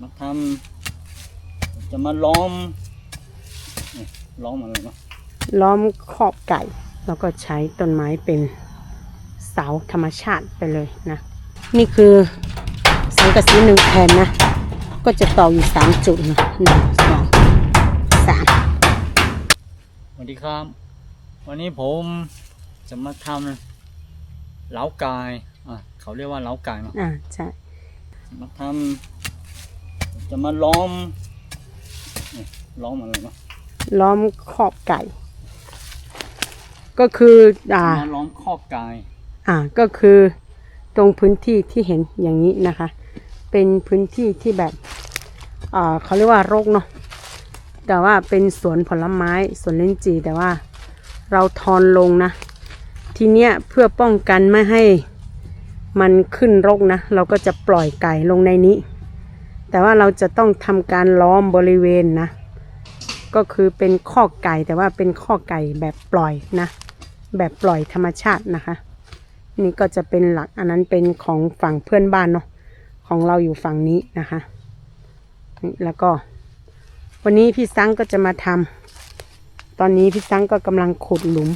มาทำจะมาล้อมนี่ล้อมอะไรเนาะล้อมขอบไก่ แล้วก็ใช้ต้นไม้เป็นเสาธรรมชาติไปเลยนะ นี่คือสังกะสีหนึ่งแผ่นนะ ก็จะต่ออยู่สามจุดนะหนึ่งสองสามสวัสดีครับ วันนี้ผมจะมาทำเล้ากายอะเขาเรียกว่าเล้ากายเนาะอ่าใช่มาทำ จะมาล้อมนี่ล้อมอะไรเนาะล้อมขอบไก่ ก็คือ อ่ามาล้อมคอกกายอ่าก็คือตรงพื้นที่ที่เห็นอย่างนี้นะคะ เป็นพื้นที่ที่แบบอ่าเขาเรียกว่ารกเนาะแต่ว่าเป็นสวนผลไม้สวนลิ้นจี่แต่ว่าเราทอนลงนะทีเนี้ยเพื่อป้องกันไม่ให้มันขึ้นรกนะ เราก็จะปล่อยไก่ลงในนี้ แต่ว่าเราจะต้องทำการล้อมบริเวณนะ ก็คือเป็นข้อกไก่แต่ว่าเป็นข้อกไก่แบบปล่อยนะ แบบปล่อยธรรมชาตินะคะ นี่ก็จะเป็นหลักอันนั้นเป็นของฝั่งเพื่อนบ้านเนาะของเราอยู่ฝั่งนี้นะคะนี่แล้วก็ วันนี้พี่ซังก็จะมาทำตอนนี้พี่ซังก็กำลังขุดหลุม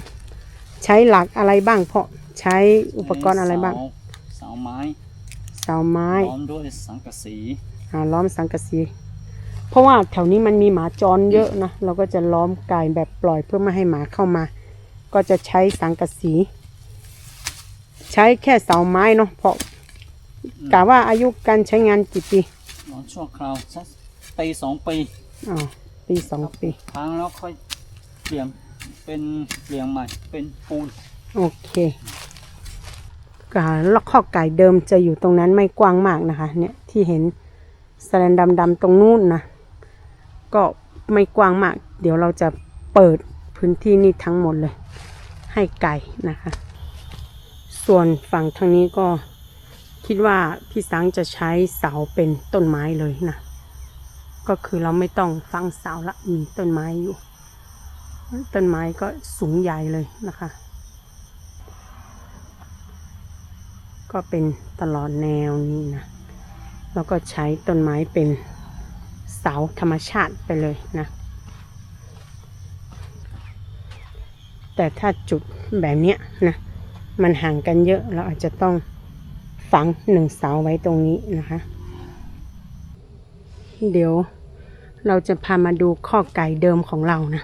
ใช้หลักอะไรบ้างเพราะใช้อุปกรณ์อะไรบ้างเสเสาไม้เสาไม้ล้อมด้วยสังกะสี อ่าล้อมสังกะสี เพราะว่าแถวนี้มันมีหมาจรเยอะนะ เราก็จะล้อมไก่แบบปล่อยเพื่อไม่ให้หมาเข้ามา ก็จะใช้สังกะสี ใช้แค่เสาไม้เนาะเพราะกะว่าอายุการใช้งานกี่ปีล้อมชั่วคราวสักปีสองปีอ๋อปีสองปีพังแล้วค่อยเปลี่ยนเป็นเปลี่ยนใหม่เป็นปูนโอเคกาล็อกข้อกไก่เดิมจะอยู่ตรงนั้นไม่กว้างมากนะคะ เนี่ยที่เห็น แสลนดำๆตรงนู้นนะ ก็ไม่กว้างมาก เดี๋ยวเราจะเปิดพื้นที่นี่ทั้งหมดเลย ให้ไก่นะคะ ส่วนฝั่งทางนี้ก็คิดว่าพี่สังจะใช้เสาเป็นต้นไม้เลยนะ ก็คือเราไม่ต้องฟังเสาละมีต้นไม้อยู่ ต้นไม้ก็สูงใหญ่เลยนะคะ ก็เป็นตลอดแนวนี้นะ แล้วก็ใช้ต้นไม้เป็นเสาธรรมชาติไปเลยนะ แต่ถ้าจุดแบบเนี้ยนะมันห่างกันเยอะเราอาจจะต้องฝังหนึ่งเสาไว้ตรงนี้นะคะ เดี๋ยวเราจะพามาดูข้อไก่เดิมของเรานะ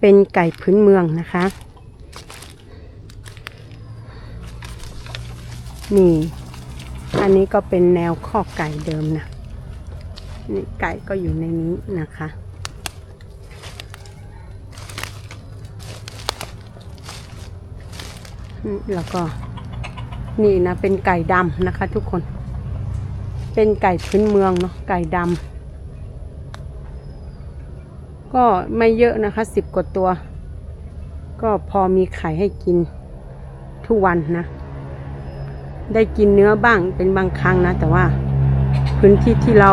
เป็นไก่พื้นเมืองนะคะ นี่ อันนี้ก็เป็นแนวข้อไก่เดิมนะนี่ไก่ก็อยู่ในนี้นะคะแล้วก็นี่นะเป็นไก่ดำนะคะ ทุกคน เป็นไก่พื้นเมืองเนาะไก่ดำก็ไม่เยอะนะคะสิบกว่าตัว ก็พอมีไข่ให้กินทุกวันนะ ได้กินเนื้อบ้างเป็นบางครั้งนะ แต่ว่าพื้นที่ที่เรา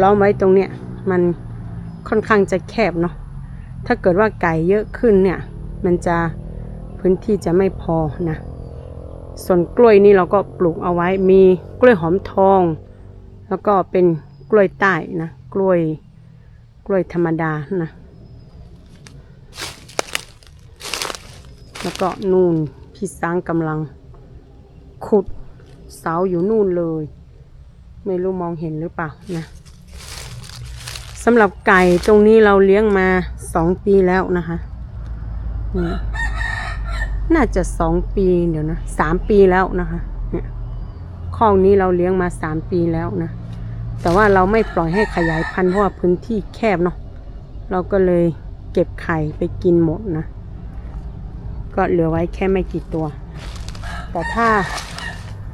ล้อมไว้ตรงเนี้ยมันค่อนข้างจะแคบเนาะถ้าเกิดว่าไก่เยอะขึ้นเนี่ย มันจะพื้นที่จะไม่พอนะ ส่วนกล้วยนี่เราก็ปลูกเอาไว้มีกล้วยหอมทอง แล้วก็เป็นกล้วยใต้นะ กล้วยกล้วยธรรมดานะ แล้วก็นู่นพี่สร้างกำลัง ขุดเสาอยู่นู่นเลย ไม่รู้มองเห็นหรือเปล่านะสำหรับไก่ตรงนี้เราเลี้ยงมาสองปีแล้วนะคะนี่น่าจะสองปีเดี๋ยวนะสามปีแล้วนะคะเนี่ยข้องนี้เราเลี้ยงมาสามปีแล้วนะ แต่ว่าเราไม่ปล่อยให้ขยายพันธุ์เพราะว่าพื้นที่แคบเนาะเราก็เลยเก็บไข่ไปกินหมดนะ ก็เหลือไว้แค่ไม่กี่ตัว แต่ถ้า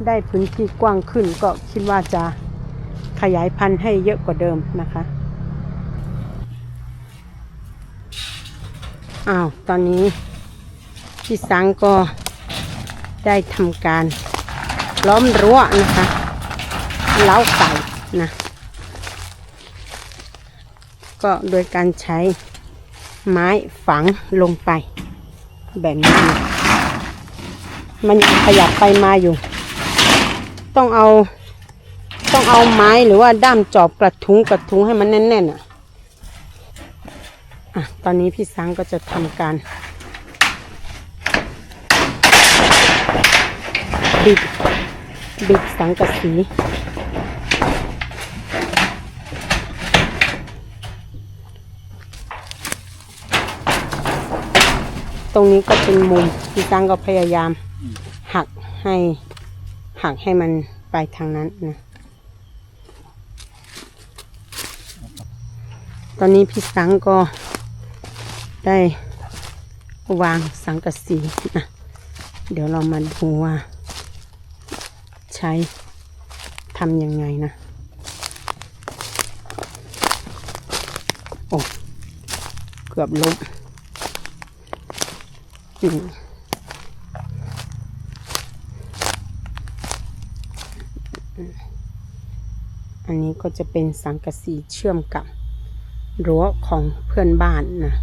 ได้พื้นที่กว้างขึ้นก็คิดว่าจะขยายพันธุ์ให้เยอะกว่าเดิมนะคะ อ้าว ตอนนี้พี่สังก็ได้ทำการล้อมรั้วนะคะเล้าไก่นะ ก็โดยการใช้ไม้ฝังลงไปแบบนี้นมันยังขยับไปมาอยู่ ต้องเอา ต้องเอาไม้หรือว่าด้ามจอบกระทุ้งกระทุ้งให้มันแน่นๆอะอะ ตอนนี้พี่สังก็จะทำการบิดบิดสังกะสีตรงนี้ก็เป็นมุมพี่สังก็พยายามหักให้ หักให้มันไปทางนั้นนะ ตอนนี้พี่สังก็ได้วางสังกะสีนะเดี๋ยวเรามาดูว่า ใช้ทำยังไงนะ โอ้ เกือบล้มอืม อันนี้ก็จะเป็นสังกะสีเชื่อมกับรั้วของเพื่อนบ้านนะ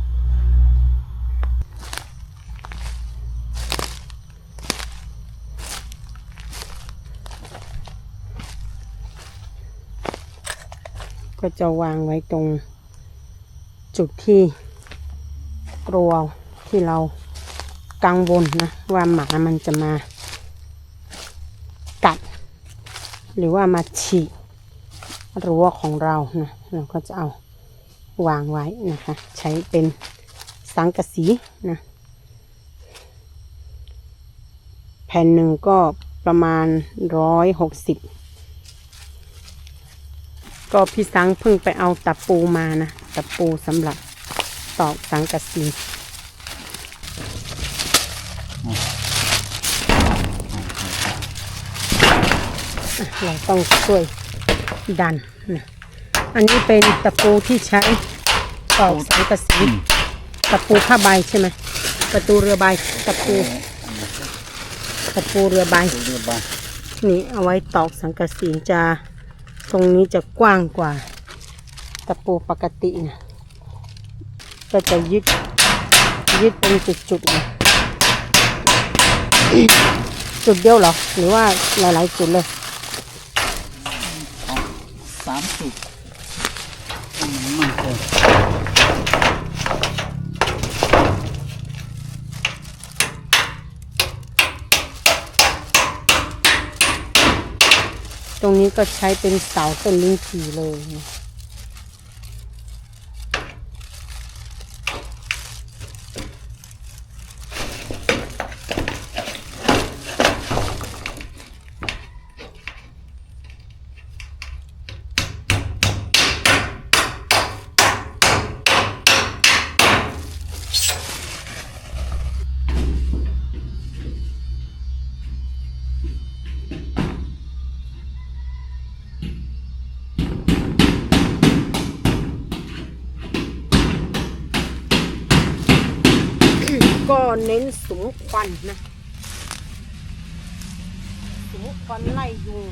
ก็จะวางไว้ตรงจุดที่กลัวที่เรากังวลนะ ว่าหมามันจะมากัด หรือว่ามาฉีก รั้วของเรานะเราก็จะเอาวางไว้นะคะ ใช้เป็นสังกะสีนะแผ่นหนึ่งก็ประมาณร้อยหกสิบก็พี่สังเพิ่งไปเอาตะปูมานะตะปูสำหรับตอกสังกะสีเราต้องช่วย ดันนะอันนี้เป็นตะปูที่ใช้ตอกสังกะสีตะปูผ้าใบใช่ไหมประตูเรือใบตะปูตะปูเรือใบดูเรือใบนี่เอาไว้ตอกสังกะสีจะตรงนี้จะกว้างกว่า ตะปูปกตินะก็จะยึดยึดเป็นจุดๆนะจุดเดียวเหรอหรือว่าหลาย ๆ จุดเลยสามจุดให้มันมั่นคงตรงนี้ก็ใช้เป็นเสาต้นลิ้นจี่เลย น้นสุมควันนะสุมควันไล่ยุง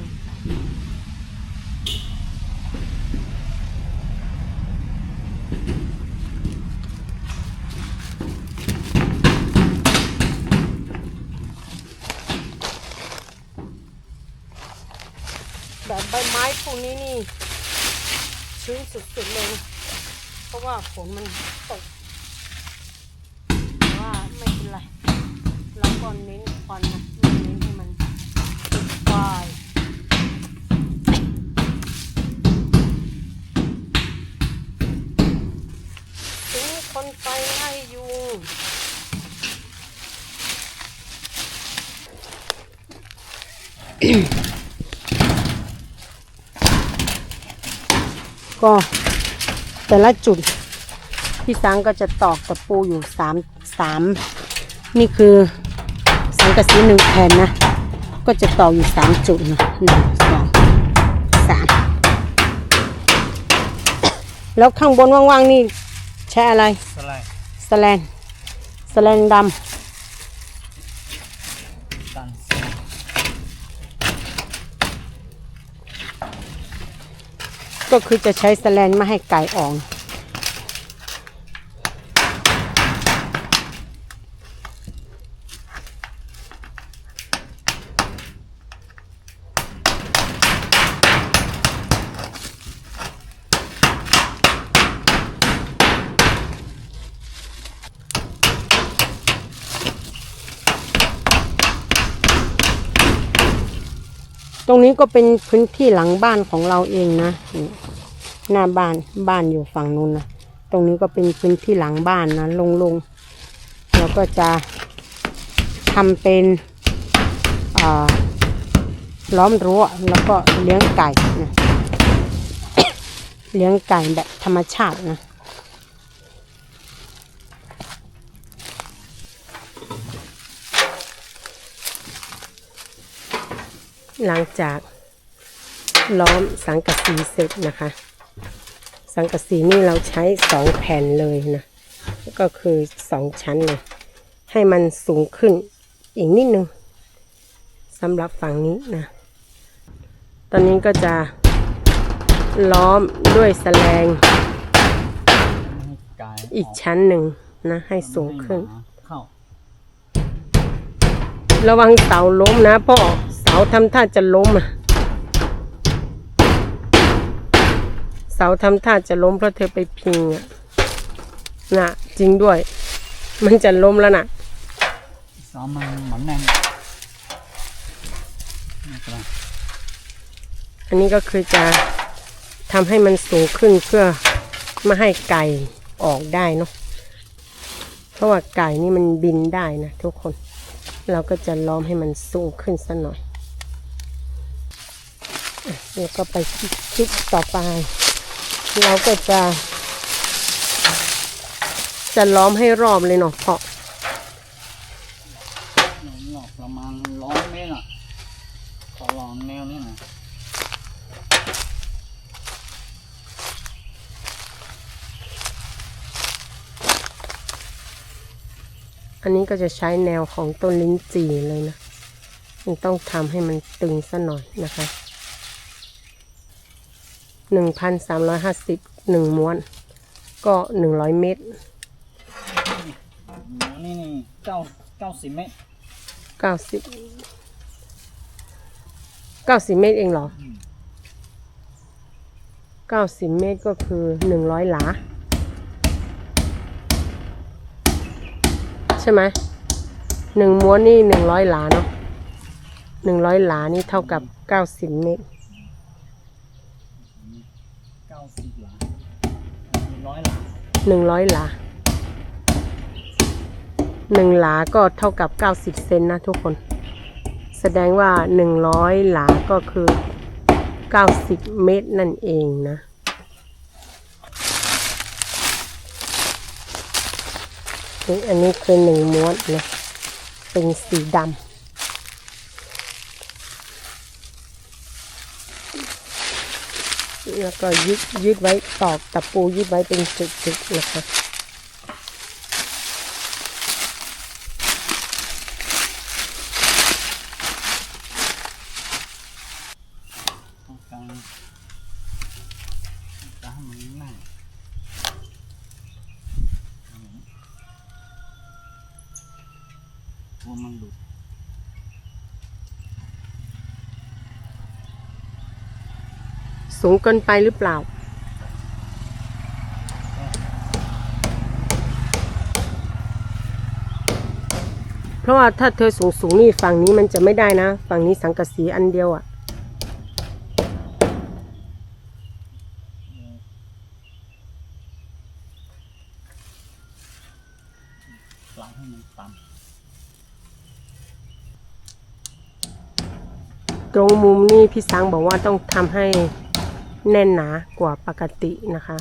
แบบใบไม้พวกนี้นี่ชื้นสุดๆเลยนะเพราะว่าฝนมันตก แต่ว่าไม่เป็นไร เราก็เน้นควันนะไม่เน้นให้มันติดไฟถึงคนไปไล่ยุงก็แต่ละจุดพี่สังก็จะตอกตะปูอยู่สามสามนี่คือ สังกะสีหนึ่งแผ่นนะ ก็จะตอกอยู่สามจุดนะหนึ่งสองสามแล้วข้างบนว่างๆนี่ใช้อะไรสไลด์สแลนสแลนดตันำก็คือจะใช้สแลนไม่ให้ไก่ออก รงนี้ก็เป็นพื้นที่หลังบ้านของเราเองนะหน้าบ้านบ้านอยู่ฝั่งนู้นนะตรงนี้ก็เป็นพื้นที่หลังบ้านนะลงๆเราก็จะทำเป็นอ่าล้อมรั้วแล้วก็เลี้ยงไก่นะเลี้ยงไก่แบบธรรมชาตินะ หลังจากล้อมสังกะสีเสร็จนะคะ สังกะสีนี่เราใช้สองแผ่นเลยนะ ก็คือสองชั้นเลย ให้มันสูงขึ้นอีกนิดนึงสำหรับฝั่งนี้นะ ตอนนี้ก็จะล้อมด้วยแสลงให้กายอีกชั้นหนึ่งนะ ให้สูงขึ้นให้หมาเข้าระวังเสาล้มนะพ่อเสาทำท่าจะล้มอะ เสาทำท่าจะล้มเพราะเธอไปพิงอะน่ะ จริงด้วย มันจะล้มแล้วน่ะสามันหมันแน่นไม่เป็นไรอันนี้ก็คือจะทำให้มันสูงขึ้นเพื่อไม่ให้ไก่ออกได้เนาะเพราะว่าไก่นี่มันบินได้นะทุกคน เราก็จะล้อมให้มันสูงขึ้นสักหน่อย อะแล้วก็ไปที่คลิปต่อไป เราก็จะ จะล้อมให้รอบเลยเนาะเพราะหนมหลอกประมาณร้อยเมตรอะขอลองแนวนี้หน่อยอันนี้ก็จะใช้แนวของต้นลิ้นจี่เลยนะ มันต้องทำให้มันตึงสักหน่อยนะคะ หนึ่งพันสามร้อยห้าสิบหนึ่งม้วน ก็หนึ่งร้อยเมตรหมูนี่นี่เก้าเก้าสิบเมตรเก้าสิบเก้าสิบเมตรเองเหรอเก้าสิบเมตรก็คือหนึ่งร้อยหลา ใช่ไหมหนึ่งม้วนนี่หนึ่งร้อยหลาเนาะหนึ่งร้อยหลานี่เท่ากับเก้าสิบเมตร เก้าสิบหลาร้อยหลา หนึ่งร้อยหลาหนึ่งหลาก็เท่ากับเก้าสิบเซนนะทุกคน แสดงว่าหนึ่งร้อยหลาก็คือเก้าสิบเมตรนั่นเองนะนี่อันนี้คือหนึ่งม้วนนะเป็นสีดำ แล้วก็ยึดยึดไว้ตอกตะปูยึดไว้เป็นจุดๆนะคะต้องการจะให้มันแน่นกลัวมันหลุด สูงเกินไปหรือเปล่า เพราะว่าถ้าเธอสูงสูงนี่ฝั่งนี้มันจะไม่ได้นะ ฝั่งนี้สังกะสีอันเดียวอะ่ะหลังให้มันต่ตรงมุมนี่พี่สังบอกว่าต้องทำให้ แน่นหนากว่าปกตินะคะ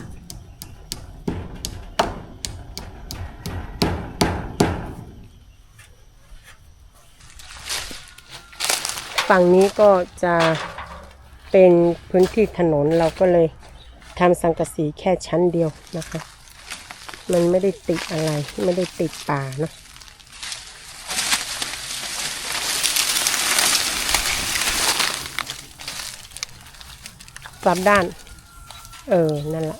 ฝั่งนี้ก็จะเป็นพื้นที่ถนนเราก็เลยทำสังกะสีแค่ชั้นเดียวนะคะ มันไม่ได้ติดอะไร ไม่ได้ติดป่าเนอะ กลับด้าน เออ นั่นแหละ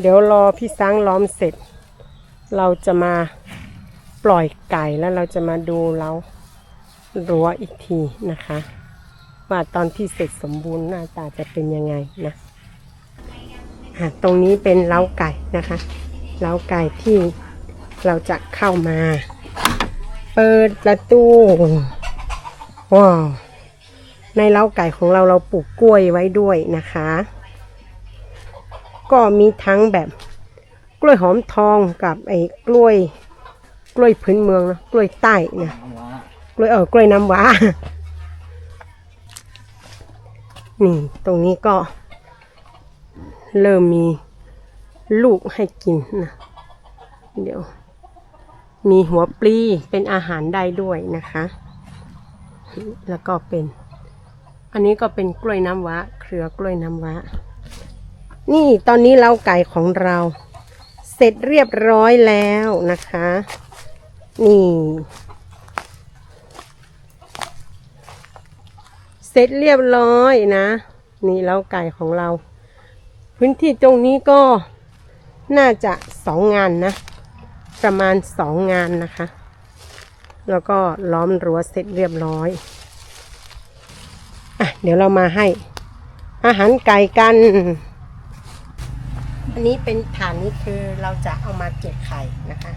เดี๋ยวรอพี่สังล้อมเสร็จ เราจะมาปล่อยไก่แล้วเราจะมาดูเรารั้วอีกทีนะคะ ว่าตอนที่เสร็จสมบูรณ์หน้าตาจะเป็นยังไงนะอะตรงนี้เป็นเล้าไก่นะคะ เล้าไก่ที่เราจะเข้ามา เปิดประตูว้าวในเล้าไก่ของเราเราปลูกกล้วยไว้ด้วยนะคะ ก็มีทั้งแบบกล้วยหอมทองกับไอ้กล้วย กล้วยพื้นเมืองนะกล้วยใต้นะกล้วยเออกล้วยน้ำว้า นี่ตรงนี้ก็เริ่มมีลูกให้กินนะ เดี๋ยว มีหัวปลีเป็นอาหารได้ด้วยนะคะ แล้วก็เป็น อันนี้ก็เป็นกล้วยน้ำว้า เครือกล้วยน้ำว้า นี่ตอนนี้เล้าไก่ของเรา เสร็จเรียบร้อยแล้วนะคะ นี่ เสร็จเรียบร้อยนะ นี่เล้าไก่ของเรา พื้นที่ตรงนี้ก็น่าจะสองงานนะ ประมาณสองงานนะคะ แล้วก็ล้อมรั้วเสร็จเรียบร้อยอะเดี๋ยวเรามาให้ อาหารไก่กัน อันนี้เป็นฐานนี้คือเราจะเอามาเก็บไข่นะคะ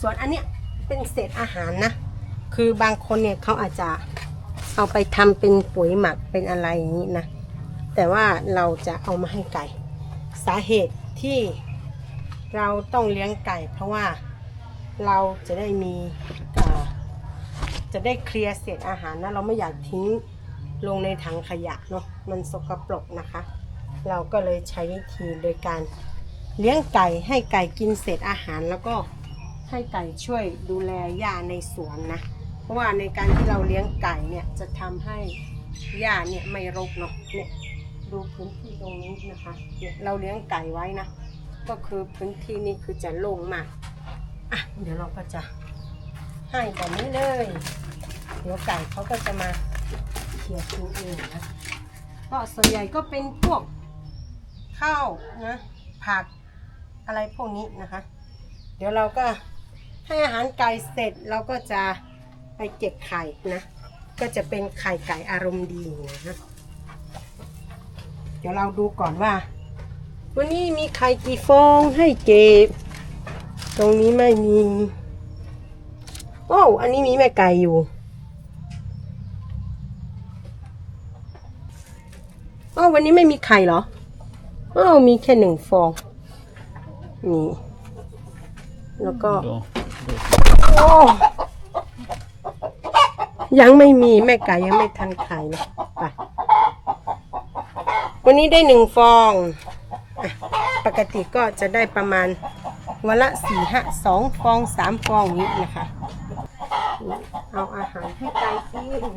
ส่วนอันเนี้ยเป็นเศษอาหารนะ คือบางคนเนี่ยเขาอาจจะเอาไปทำเป็นปุ๋ยหมักเป็นอะไรอย่างนี้นะ แต่ว่าเราจะเอามาให้ไก่ สาเหตุที่เราต้องเลี้ยงไก่ เพราะว่าเราจะได้มีจะได้เคลียร์เศษอาหารนะเราไม่อยากทิ้งลงในถังขยะเนาะมันสกปรกนะคะ เราก็เลยใช้วิธีโดยการเลี้ยงไก่ให้ไก่กินเศษอาหารแล้วก็ให้ไก่ช่วยดูแลหญ้าในสวนนะ ราะว่าในการที่เราเลี้ยงไก่เนี่ยจะทำให้หญ้าเนี่ยไม่รกเนาะเนี่ยดูพื้นที่ตรงนี้นะคะเนี่ยเราเลี้ยงไก่ไว้นะ ก็คือพื้นที่นี้คือจะโล่งมากอะเดี๋ยวเราก็จะให้แบบนี้เลย เดี๋ยวไก่เขาก็จะมาเขี่ยกินเองนะก็ส่วนใหญ่ก็เป็นพวกข้าวนะผักอะไรพวกนี้นะคะ เดี๋ยวเราก็ให้อาหารไก่เสร็จเราก็จะ ไปเก็บไข่นะ ก็จะเป็นไข่ไก่อารมณ์ดีนะเดี๋ยวเราดูก่อนว่า วันนี้มีไข่กี่ฟองให้เก็บ ตรงนี้ไม่มีโอ้วอันนี้มีแม่ไก่อยู่ โอ้าววันนี้ไม่มีไข่เหรออ้าวมีแค่หนึ่งฟอง นี่ แล้วก็ดูดูโอ้ ยังไม่มีแม่ไก่ยังไม่ทันไข่เลยไปวันนี้ได้หนึ่งฟองอปกติก็จะได้ประมาณวันละสี่ห้าสองฟองสามฟองอย่างนี้นะคะ เอาอาหารให้ไก่กิน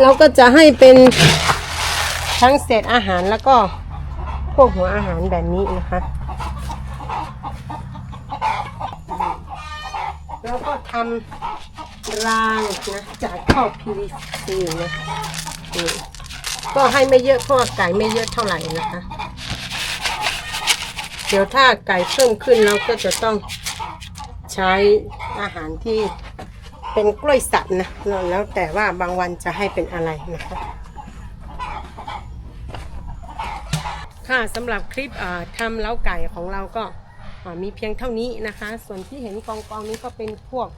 เราก็จะให้เป็นทั้งเศษอาหารแล้วก็พวกหัวอาหารแบบนี้นะคะ แล้วก็ทำรางนะจากท่อ PVC นะนี่ก็ให้ไม่เยอะเพราะไก่ไม่เยอะเท่าไหร่นะคะ เดี๋ยวถ้าไก่เพิ่มขึ้นเราก็จะต้องใช้อาหารที่เป็นกล้วยสับนะแล้วแต่ว่าบางวันจะให้เป็นอะไรนะคะ ค่ะสำหรับคลิปทำเล้าไก่ของเราก็มีเพียงเท่านี้นะคะ ส่วนที่เห็นกองกองๆนี้ก็เป็นพวก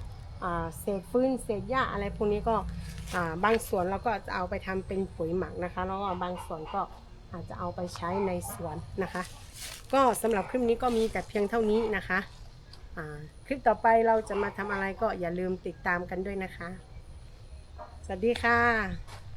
เศษฟืนเศษหญ้าอะไรพวกนี้ก็บางส่วนเราก็จะเอาไปทำเป็นปุ๋ยหมักนะคะ แล้วก็บางส่วนก็อาจจะเอาไปใช้ในสวนนะคะ ก็สำหรับคลิปนี้ก็มีแต่เพียงเท่านี้นะคะคลิปต่อไปเราจะมาทำอะไรก็อย่าลืมติดตามกันด้วยนะคะ สวัสดีค่ะ